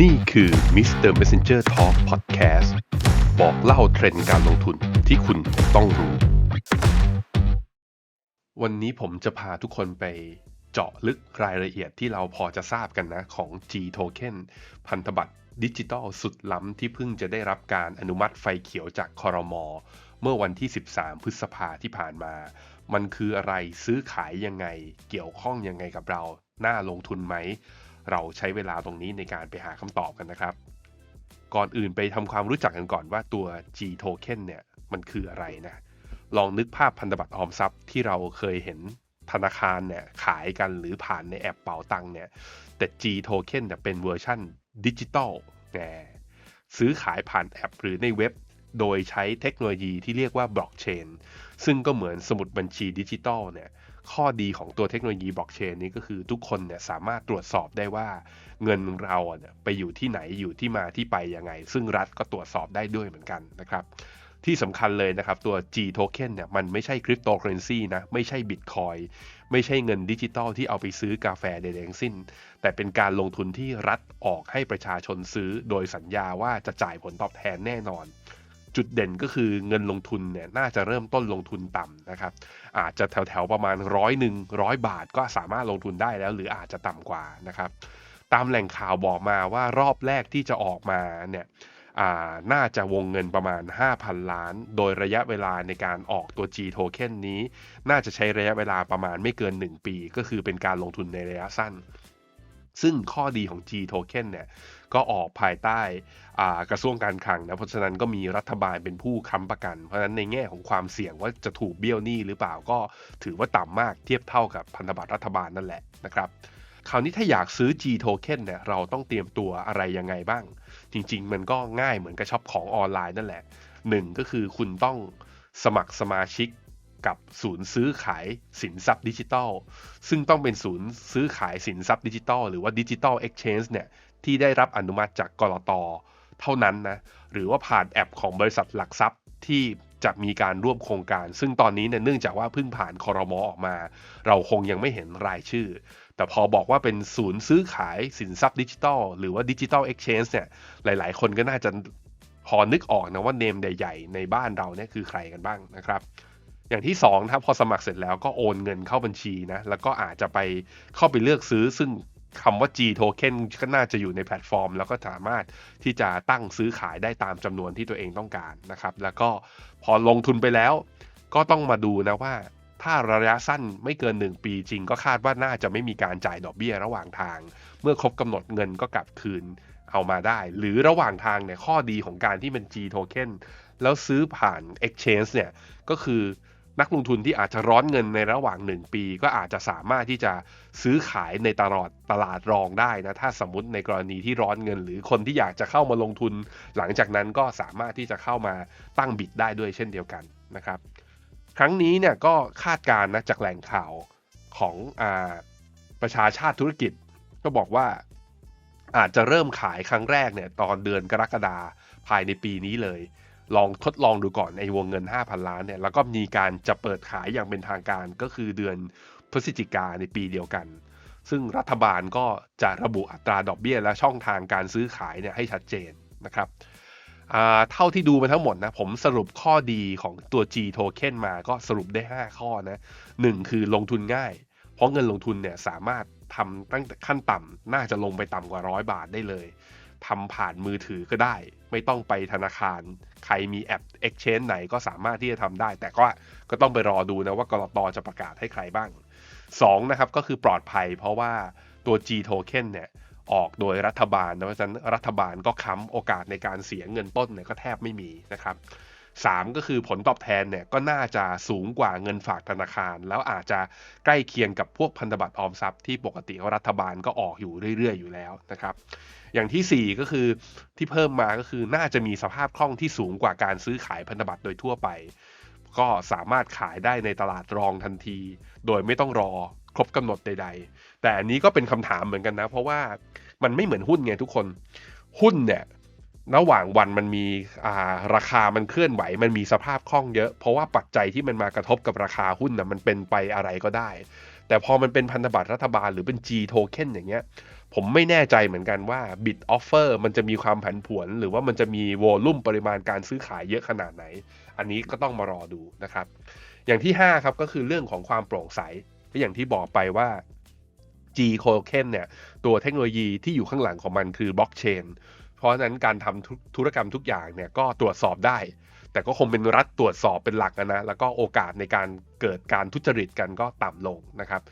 นี่คือ Mr. Messenger Talk Podcast บอกเล่าเทรนด์การลงทุนที่คุณต้องรู้ วันนี้ผมจะพาทุกคนไปเจาะลึกรายละเอียดที่เราพอจะทราบกันนะของ G Token พันธบัตรดิจิตอลสุดล้ำที่เพิ่งจะได้รับการอนุมัติไฟเขียวจากคอรมอเมื่อวันที่ 13 พฤษภาที่ผ่านมา มันคืออะไรซื้อขายยังไง เกี่ยวข้องยังไงกับเรา น่าลงทุนไหม เราใช้เวลาตรงนี้ในการไปหาคำตอบกันนะครับ ก่อนอื่นไปทำความรู้จักกันก่อนว่าตัว G Token เนี่ยมันคืออะไรนะ ลองนึกภาพพันธบัตรออมทรัพย์ที่เราเคยเห็นธนาคารเนี่ยขายกันหรือผ่านในแอปเป๋าตังเนี่ย แต่ G Token เนี่ยเป็นเวอร์ชั่นดิจิตอลแหมซื้อขายผ่านแอปหรือในเว็บ โดยใช้เทคโนโลยีที่เรียกว่าบล็อกเชนซึ่งก็เหมือนสมุดบัญชีดิจิตอลเนี่ย ข้อดีของตัวเทคโนโลยีบล็อกเชนนี้ก็คือทุกคนเนี่ยสามารถตรวจสอบได้ว่าเงินเราเนี่ยไปอยู่ที่ไหนอยู่ที่มาที่ไปยังไง ซึ่งรัฐก็ตรวจสอบได้ด้วยเหมือนกันนะครับที่สำคัญเลยนะครับ ตัว G token เนี่ยมันไม่ใช่คริปโตเคอเรนซีนะ ไม่ใช่บิตคอยไม่ใช่เงินดิจิตอลที่เอาไปซื้อกาแฟใดๆทั้งสิ้น แต่เป็นการลงทุนที่รัฐออกให้ประชาชนซื้อโดยสัญญาว่าจะจ่ายผลตอบแทนแน่นอน จุดเด่นก็คือเงินลงทุนเนี่ยน่าจะเริ่มต้นลงทุนต่ำนะครับอาจจะแถวๆประมาณร้อยหนึ่งร้อยบาทก็สามารถลงทุนได้แล้ว หรืออาจจะต่ำกว่านะครับตามแหล่งข่าวบอกมาว่ารอบแรกที่จะออกมาเนี่ยน่าจะวงเงินประมาณ 5,000 ล้าน โดยระยะเวลาในการออกตัว G token นี้ น่าจะใช้ระยะเวลาประมาณไม่เกิน 1 ปี ก็คือเป็นการลงทุนในระยะสั้น ซึ่งข้อดีของ G token เนี่ย ก็ออกภายใต้กระทรวงการคลังนะเพราะฉะนั้นก็มีรัฐบาลเป็นผู้ค้ำประกัน เพราะฉะนั้นในแง่ของความเสี่ยงว่าจะถูกเบี้ยวหนี้หรือเปล่าก็ถือว่าต่ำมากเทียบเท่ากับพันธบัตรรัฐบาลนั่นแหละนะครับคราวนี้ถ้าอยากซื้อ G token เนี่ยเราต้องเตรียมตัวอะไรยังไงบ้าง จริง ๆ มันก็ง่ายเหมือนกับช็อปของออนไลน์นั่นแหละหนึ่งก็คือคุณต้องสมัครสมาชิกกับศูนย์ซื้อขายสินทรัพย์ดิจิทัล ซึ่งต้องเป็นศูนย์ซื้อขายสินทรัพย์ดิจิทัล หรือว่าดิจิทัลเอ็กชแนนเนี่ย ที่ได้รับอนุมัติจากกรตเท่านั้นนะหรือว่าผ่านแอปของบริษัทหลักทรัพย์ที่จะมีการร่วมโครงการ ซึ่งตอนนี้เนี่ยเนื่องจากว่าเพิ่งผ่านคอรมอออกมา เราคงยังไม่เห็นรายชื่อ แต่พอบอกว่าเป็นศูนย์ซื้อขายสินทรัพย์ดิจิทัล หรือว่าดิจิทัลเอ็กชแนนเนี่ยหลาย ๆ คนก็น่าจะพอนึกออกนะว่าเนมใหญ่ๆในบ้านเราเนี่ยคือใครกันบ้างนะครับ อย่างที่2ถ้าพอสมัครเสร็จแล้วก็โอนเงินเข้าบัญชีนะแล้วก็อาจจะไปเข้าไปเลือกซื้อซึ่ง คำว่า G token ก็น่าจะอยู่ในแพลตฟอร์ม แล้วก็สามารถที่จะตั้งซื้อขายได้ตามจำนวนที่ตัวเองต้องการนะครับ แล้วก็พอลงทุนไปแล้ว ก็ต้องมาดูนะว่า ถ้าระยะสั้นไม่เกิน 1 ปีจริง ก็คาดว่าน่าจะไม่มีการจ่ายดอกเบี้ยระหว่างทาง เมื่อครบกำหนดเงินก็กลับคืนเอามาได้ หรือระหว่างทางเนี่ยข้อดีของการที่เป็น G token แล้วซื้อผ่าน exchange เนี่ยก็คือ นักลงทุนที่อาจจะร้อนเงินในระหว่าง 1 ปี ก็อาจจะสามารถที่จะซื้อขายในตลาดตลาดรองได้นะถ้าสมมติในกรณีที่ร้อนเงิน หรือคนที่อยากจะเข้ามาลงทุน หลังจากนั้นก็สามารถที่จะเข้ามาตั้งบิดได้ด้วยเช่นเดียวกันนะครับ ครั้งนี้เนี่ยก็คาดการณ์นะจากแหล่งข่าวของอาประชาชาติธุรกิจ ก็บอกว่าอาจจะเริ่มขายครั้งแรกเนี่ยตอนเดือนกรกฎาภายในปีนี้เลย ลองทดลองดูก่อนในวงเงิน 5,000 ล้านเนี่ยแล้วก็มีการจะเปิดขายอย่างเป็นทางการก็คือเดือนพฤศจิกาในปีเดียวกัน ซึ่งรัฐบาลก็จะระบุอัตราดอกเบี้ยและช่องทางการซื้อขายเนี่ยให้ชัดเจนนะครับเท่าที่ดูมาทั้งหมดนะผมสรุปข้อดีของตัว G token มาก็สรุปได้ 5 ข้อนะหนึ่งคือลงทุนง่าย เพราะเงินลงทุนเนี่ยสามารถทำตั้งแต่ขั้นต่ำน่าจะลงไปต่ำกว่าร้อยบาทได้เลย ทำผ่านมือถือก็ได้ ไม่ต้องไปธนาคาร ใครมีแอป Exchange ไหนก็สามารถที่จะทำได้ แต่ก็ก็ต้องไปรอดูนะว่ากรตจะประกาศให้ใครบ้าง 2. นะครับก็คือปลอดภัยเพราะว่าตัว G token เนี่ยออกโดยรัฐบาลนะเพราะฉะนั้นรัฐบาลก็ค้ำโอกาสในการเสียเงินต้นเนี่ยก็แทบไม่มีนะครับ 3 ก็คือผลตอบแทนเนี่ยก็น่าจะสูงกว่าเงินฝากธนาคาร แล้วอาจจะใกล้เคียงกับพวกพันธบัตรออมทรัพย์ที่ปกติรัฐบาลก็ออกอยู่เรื่อยๆ อยู่แล้วนะครับอย่างที่ 4 ก็คือที่เพิ่มมาก็คือน่าจะมีสภาพคล่องที่สูงกว่าการซื้อขายพันธบัตรโดยทั่วไป ก็สามารถขายได้ในตลาดรองทันที โดยไม่ต้องรอครบกำหนดใด ๆ แต่อันนี้ก็เป็นคำถามเหมือนกันนะ เพราะว่ามันไม่เหมือนหุ้นไงทุกคนหุ้นเนี่ย ระหว่างวันมันมีราคามันเคลื่อนไหว มันมีสภาพคล่องเยอะ เพราะว่าปัจจัยที่มันมากระทบกับราคาหุ้นนะมันเป็นไปอะไรก็ได้ แต่พอมันเป็นพันธบัตรรัฐบาลหรือเป็น G token อย่างเงี้ยผมไม่แน่ใจเหมือนกันว่า bid offer มันจะมีความผันผวน หรือว่ามันจะมีโวลุ่มปริมาณการซื้อขายเยอะขนาดไหน อันนี้ก็ต้องมารอดูนะครับ อย่างที่ 5 ครับก็คือเรื่องของความโปร่งใสก็อย่างที่บอกไปว่า G token เนี่ยตัวเทคโนโลยีที่อยู่ข้างหลังของมันคือบล็อกเชน เพราะฉะนั้นการทำธุรกรรมทุกอย่างเนี่ยก็ตรวจสอบได้ แต่ก็คงเป็นรัฐตรวจสอบเป็นหลักนะแล้วก็โอกาสในการเกิดการทุจริตกันก็ต่ำลงนะครับ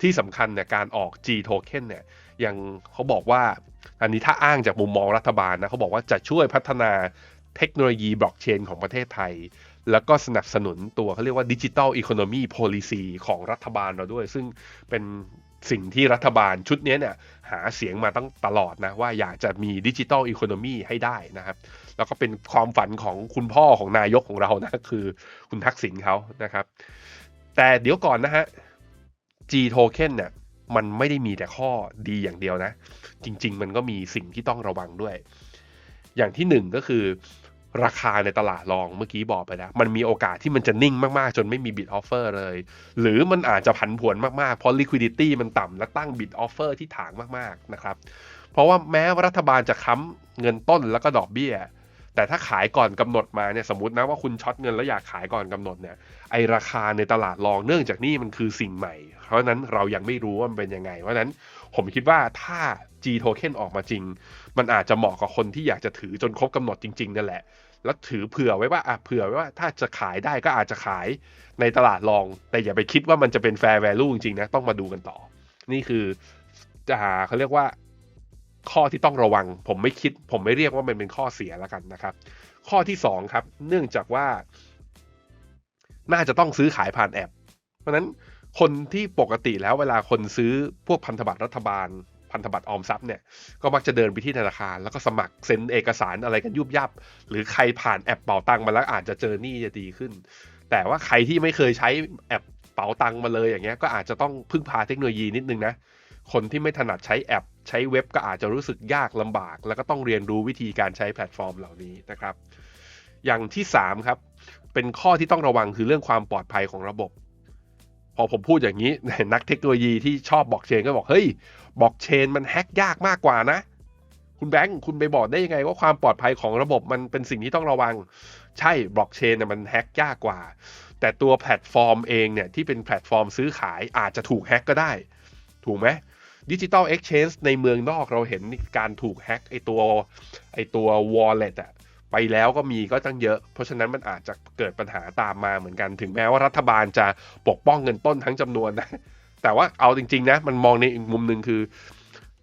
ที่สำคัญเนี่ยการออก G token เนี่ยยังเขาบอกว่าอันนี้ถ้าอ้างจากมุมมองรัฐบาลนะเขาบอกว่าจะช่วยพัฒนาเทคโนโลยีบล็อกเชนของประเทศไทย แล้วก็สนับสนุนตัวเขาเรียกว่าดิจิ t a ลอีโคโนมีโพลิซีของรัฐบาลเราด้วย ซึ่งเป็นสิ่งที่รัฐบาลชุดนี้เนี่ยหาเสียงมาตั้งตลอดนะ ว่าอยากจะมีดิจิ t a ลอีโคโนมีให้ได้นะครับ แล้วก็เป็นความฝันของคุณพ่อของนายกของเรานะ คือคุณทักษิณเขานะครับ แต่เดี๋ยวก่อนนะฮะ G token เนี่ยมันไม่ได้มีแต่ข้อดีอย่างเดียวนะ จริง ๆ มันก็มีสิ่งที่ต้องระวังด้วย อย่างที่หนึ่งก็คือ ราคาในตลาดรองเมื่อกี้บอกไปแล้ว มันมีโอกาสที่มันจะนิ่งมากๆ จนไม่มี bid offer เลย หรือมันอาจจะผันผวนมากๆ เพราะ liquidity มันต่ำและตั้ง bid offer ที่ถางมากๆนะครับ เพราะว่าแม้ว่ารัฐบาลจะค้ำเงินต้นแล้วก็ดอกเบี้ย แต่ถ้าขายก่อนกำหนดมาเนี่ยสมมตินะว่าคุณช็อตเงินแล้วอยากขายก่อนกำหนดเนี่ยไอราคาในตลาดรองเนื่องจากนี่มันคือสิ่งใหม่ เพราะนั้นเรายังไม่รู้ว่ามันเป็นยังไง เพราะนั้นผมคิดว่าถ้า G token ออกมาจริง มันอาจจะเหมาะกับคนที่อยากจะถือจนครบกำหนดจริงๆนั่นแหละ แล้วถือเผื่อไว้ว่าอะเผื่อไว้ว่าถ้าจะขายได้ก็อาจจะขายในตลาดรอง แต่อย่าไปคิดว่ามันจะเป็น fair value จริงๆนะต้องมาดูกันต่อ นี่คือจะหาเขาเรียกว่าข้อที่ต้องระวัง ผมไม่คิด ผมไม่เรียกว่ามันเป็นข้อเสียแล้วกันนะครับ ข้อที่2ครับ เนื่องจากว่า น่าจะต้องซื้อขายผ่านแอป เพราะนั้นคนที่ปกติแล้วเวลาคนซื้อพวกพันธบัตรรัฐบาล พันธบัตรออมทรัพย์เนี่ยก็มักจะเดินไปที่ธนาคาร แล้วก็สมัครเซ็นเอกสารอะไรกันยุบยับ หรือใครผ่านแอปเป๋าตังมาแล้วอาจจะเจอหนี้จะดีขึ้น แต่ว่าใครที่ไม่เคยใช้แอปเป๋าตังมาเลยอย่างเงี้ยก็อาจจะต้องพึ่งพาเทคโนโลยีนิดนึงนะคนที่ไม่ถนัดใช้แอป ใช้เว็บก็อาจจะรู้สึกยากลำบาก แล้วก็ต้องเรียนรู้วิธีการใช้แพลตฟอร์มเหล่านี้นะครับ อย่างที่3ครับเป็นข้อที่ต้องระวังคือเรื่องความปลอดภัยของระบบ พอผมพูดอย่างนี้ นักเทคโนโลยีที่ชอบบล็อกเชนก็บอก เฮ้ยบล็อกเชนมันแฮกยากมากกว่านะ คุณแบงค์คุณไปบอกได้ยังไงว่าความปลอดภัยของระบบมันเป็นสิ่งที่ต้องระวัง ใช่บล็อกเชนเนี่ยมันแฮกยากกว่า แต่ตัวแพลตฟอร์มเองเนี่ยที่เป็นแพลตฟอร์มซื้อขายอาจจะถูกแฮกก็ได้ ถูกไหมดิจิตอลเอ็กชแนนในเมืองนอกเราเห็นการถูกแฮ็กไอตัวไอตัว wallet อะ ไปแล้วก็มีก็ตั้งเยอะ เพราะฉะนั้นมันอาจจะเกิดปัญหาตามมาเหมือนกัน ถึงแม้ว่ารัฐบาลจะปกป้องเงินต้นทั้งจำนวนนะ แต่ว่าเอาจริง ๆ นะ มันมองในอีกมุมหนึ่งคือ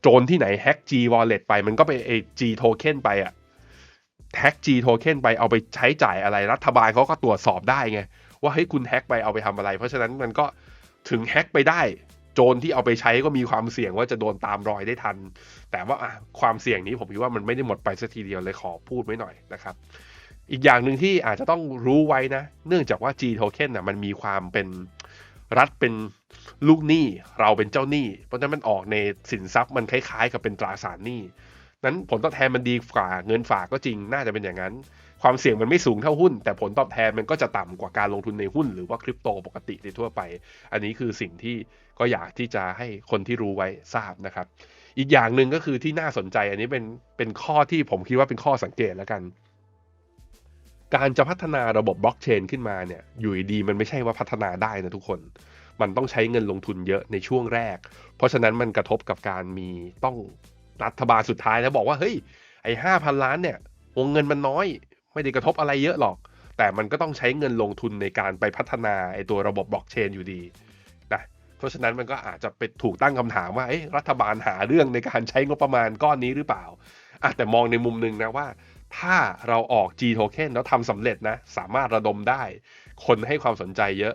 โจรที่ไหนแฮ็ก G wallet ไป มันก็ไปไอ G token ไปอะแฮ็ก G token ไปเอาไปใช้จ่ายอะไรรัฐบาลเขาก็ตรวจสอบได้ไง ว่าเฮ้ยคุณแฮ็กไปเอาไปทำอะไร เพราะฉะนั้นมันก็ถึงแฮ็กไปได้ โจรที่เอาไปใช้ก็มีความเสี่ยงว่าจะโดนตามรอยได้ทัน แต่ว่าความเสี่ยงนี้ผมคิดว่ามันไม่ได้หมดไปสักทีเดียวเลยขอพูดไว้หน่อยนะครับ อีกอย่างหนึ่งที่อาจจะต้องรู้ไว้นะ เนื่องจากว่า G token น่ะมันมีความเป็นรัฐเป็นลูกหนี้เราเป็นเจ้าหนี้ เพราะฉะนั้นมันออกในสินทรัพย์มันคล้ายๆ กับเป็นตราสารหนี้นั้นผลตอบแทนมันดีกว่าเงินฝากก็จริงน่าจะเป็นอย่างนั้น ความเสี่ยงมันไม่สูงเท่าหุ้น แต่ผลตอบแทนมันก็จะต่ำกว่าการลงทุนในหุ้น หรือว่าคริปโตปกติในทั่วไป อันนี้คือสิ่งที่ก็อยากที่จะให้คนที่รู้ไว้ทราบนะครับ อีกอย่างหนึ่งก็คือที่น่าสนใจอันนี้เป็นเป็นข้อที่ผมคิดว่าเป็นข้อสังเกตแล้วกัน การจะพัฒนาระบบบล็อกเชนขึ้นมาเนี่ยอยู่ดีมันไม่ใช่ว่าพัฒนาได้นะทุกคนมันต้องใช้เงินลงทุนเยอะในช่วงแรก เพราะฉะนั้นมันกระทบกับการมีต้องรัฐบาลสุดท้ายแล้วบอกว่าเฮ้ยไอ้ห้าพันล้านเนี่ย วงเงินมันน้อย ไม่ได้กระทบอะไรเยอะหรอก แต่มันก็ต้องใช้เงินลงทุนในการไปพัฒนาไอ้ตัวระบบบล็อกเชนอยู่ดีนะเพราะฉะนั้นมันก็อาจจะไปถูกตั้งคำถามว่ารัฐบาลหาเรื่องในการใช้งบประมาณก้อนนี้หรือเปล่าอะแต่มองในมุมหนึ่งนะว่า ถ้าเราออก G token แล้วทำสำเร็จนะ สามารถระดมได้ คนให้ความสนใจเยอะ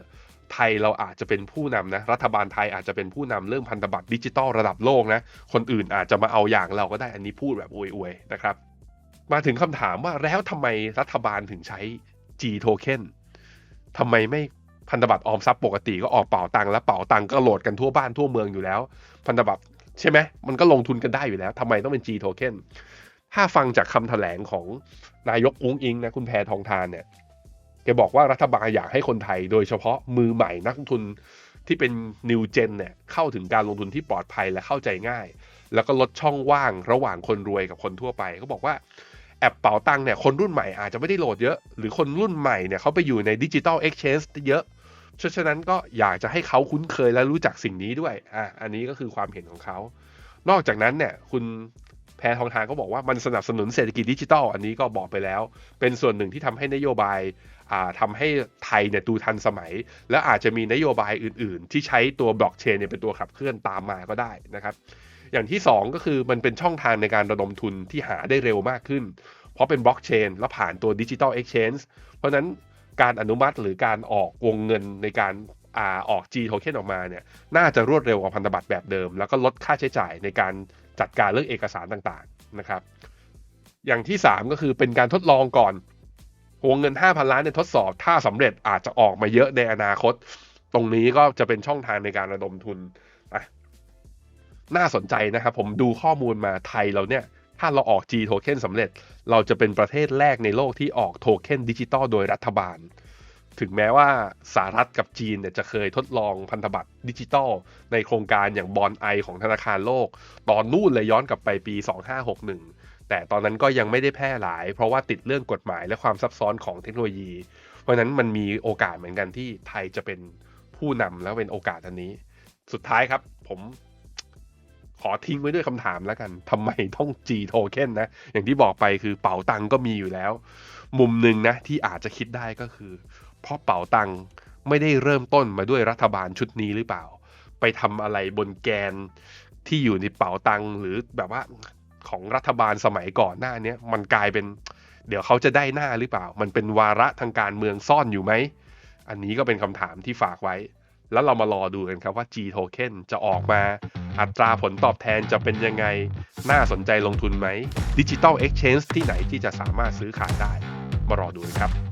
ไทยเราอาจจะเป็นผู้นำนะ รัฐบาลไทยอาจจะเป็นผู้นำเรื่องพันธบัตรดิจิตอลระดับโลกนะ คนอื่นอาจจะมาเอาอย่างเราก็ได้อันนี้พูดแบบอวยๆนะครับ มาถึงคำถามว่าแล้วทำไมรัฐบาลถึงใช้ G token ทำไมไม่พันธบัตรออมทรัพย์ปกติก็ออกเป่าตังค์แล้วเป่าตังค์ก็โหลดกันทั่วบ้านทั่วเมืองอยู่แล้ว พันธบัตรใช่ไหมมันก็ลงทุนกันได้อยู่แล้วทำไมต้องเป็น G token ถ้าฟังจากคำแถลงของนายกอุ้งอิงนะคุณแพทองทานเนี่ยแกบอกว่ารัฐบาลอยากให้คนไทย โดยเฉพาะมือใหม่นักลงทุนที่เป็นนิวเจนเนี่ยเข้าถึงการลงทุนที่ปลอดภัยและเข้าใจง่าย แล้วก็ลดช่องว่างระหว่างคนรวยกับคนทั่วไปเขาบอกว่า แอปเป๋าตังค์เนี่ยคนรุ่นใหม่อาจจะไม่ได้โหลดเยอะ หรือคนรุ่นใหม่เนี่ยเขาไปอยู่ในดิจิ t a ลเอ็กชแนเยอะฉะนั้นก็อยากจะให้เขาคุ้นเคยและรู้จักสิ่งนี้ด้วยอะอันนี้ก็คือความเห็นของเขา นอกจากนั้นเนี่ยคุณแพทองทานก็บอกว่ามันสนับสนุนเศรษฐกิจดิจิทัลอันนี้ก็บอกไปแล้ว เป็นส่วนหนึ่งที่ทำให้นโยบายอ่าทำให้ไทยเนี่ยดูทันสมัย และอาจจะมีนโยบายอื่น ๆ ที่ใช้ตัวบล็อกเชนเนี่ยเป็นตัวขับเคลื่อนตามมาก็ได้นะครับ อย่างที่ 2 ก็คือมันเป็นช่องทางในการระดมทุนที่หาได้เร็วมากขึ้น เพราะเป็นบล็อกเชนแล้วผ่านตัวดิจิ t a ลเอ็กชแนเพราะนั้นการอนุมัติหรือการออกวงเงินในการอาออก G token ออกมาเนี่ยน่าจะรวดเร็วกว่าพันธบัตรแบบเดิม แล้วก็ลดค่าใช้จ่ายในการจัดการเรื่องเอกสารต่างๆนะครับ อย่างที่ 3 ก็คือเป็นการทดลองก่อนวงเงิน 5,000 ล้านในยทดสอบ ถ้าสำเร็จอาจจะออกมาเยอะในอนาคต ตรงนี้ก็จะเป็นช่องทางในการระดมทุน น่าสนใจนะครับผมดูข้อมูลมาไทยเราเนี่ย ถ้าเราออก G token สำเร็จ เราจะเป็นประเทศแรกในโลกที่ออกโทเค็นดิจิตอลโดยรัฐบาล ถึงแม้ว่าสหรัฐกับจีนเนี่ยจะเคยทดลองพันธบัตรดิจิตอลในโครงการอย่างบอลไอของธนาคารโลก ตอนนู่นเลยย้อนกลับไปปี 2561 แต่ตอนนั้นก็ยังไม่ได้แพร่หลาย เพราะว่าติดเรื่องกฎหมายและความซับซ้อนของเทคโนโลยี เพราะฉะนั้นมันมีโอกาสเหมือนกันที่ไทยจะเป็นผู้นำและเป็นโอกาสอันนี้ สุดท้ายครับผม ขอทิ้งไว้ด้วยคำถามแล้วกันทำไมต้อง G token นะ อย่างที่บอกไปคือเป๋าตังก็มีอยู่แล้ว มุมหนึ่งนะที่อาจจะคิดได้ก็คือ เพราะเป๋าตังไม่ได้เริ่มต้นมาด้วยรัฐบาลชุดนี้หรือเปล่า ไปทำอะไรบนแกนที่อยู่ในเป๋าตังหรือแบบว่าของรัฐบาลสมัยก่อนหน้านี้มันกลายเป็น เดี๋ยวเขาจะได้หน้าหรือเปล่า มันเป็นวาระทางการเมืองซ่อนอยู่ไหม อันนี้ก็เป็นคำถามที่ฝากไว้ แล้วเรามารอดูกันครับว่า G token จะออกมา อัตราผลตอบแทนจะเป็นยังไง น่าสนใจลงทุนไหมดิจิ t a ล Exchange ที่ไหนที่จะสามารถซื้อขายได้ มารอดูกันครับ